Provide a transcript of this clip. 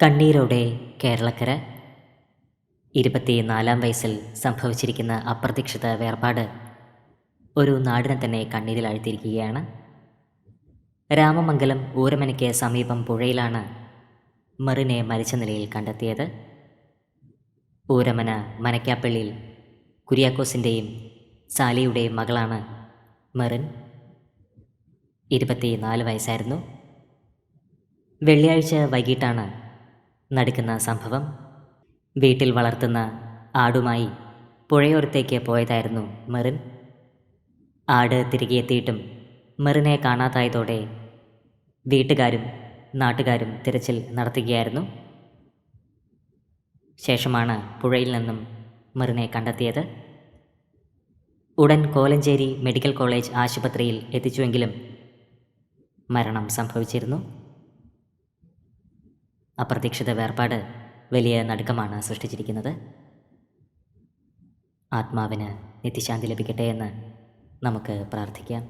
കണ്ണീരോടെ കേരളക്കര. ഇരുപത്തിനാലാം വയസ്സിൽ സംഭവിച്ചിരിക്കുന്ന അപ്രതീക്ഷിത വേർപാട് ഒരു നാടിനെ തന്നെ കണ്ണീരിൽ ആഴ്ത്തിയിരിക്കുകയാണ്. രാമമംഗലം ഊരമനയ്ക്ക് സമീപം പുഴയിലാണ് മെറിനെ മരിച്ച നിലയിൽ കണ്ടെത്തിയത്. ഊരമന മനക്കാപ്പള്ളിയിൽ കുര്യാക്കോസിന്റെയും സാലിയുടെയും മകളാണ് മെറിൻ. ഇരുപത്തിനാല് വയസ്സായിരുന്നു. വെള്ളിയാഴ്ച വൈകിട്ടാണ് നടക്കുന്ന സംഭവം. വീട്ടിൽ വളർത്തുന്ന ആടുമായി പുഴയോരത്തേക്ക് പോയതായിരുന്നു മെറിൻ. ആട് തിരികെ എത്തിയിട്ടും മെറിനെ കാണാതായതോടെ വീട്ടുകാരും നാട്ടുകാരും തിരച്ചിൽ നടത്തുകയായിരുന്നു. ശേഷമാണ് പുഴയിൽ നിന്നും മെറിനെ കണ്ടെത്തിയത്. ഉടൻ കോലഞ്ചേരി മെഡിക്കൽ കോളേജ് ആശുപത്രിയിൽ എത്തിച്ചുവെങ്കിലും മരണം സംഭവിച്ചിരുന്നു. അപ്രതീക്ഷിത വേർപാട് വലിയ നടുക്കമാണ് സൃഷ്ടിച്ചിരിക്കുന്നത്. ആത്മാവിന് നിത്യശാന്തി ലഭിക്കട്ടെ എന്ന് നമുക്ക് പ്രാർത്ഥിക്കാം.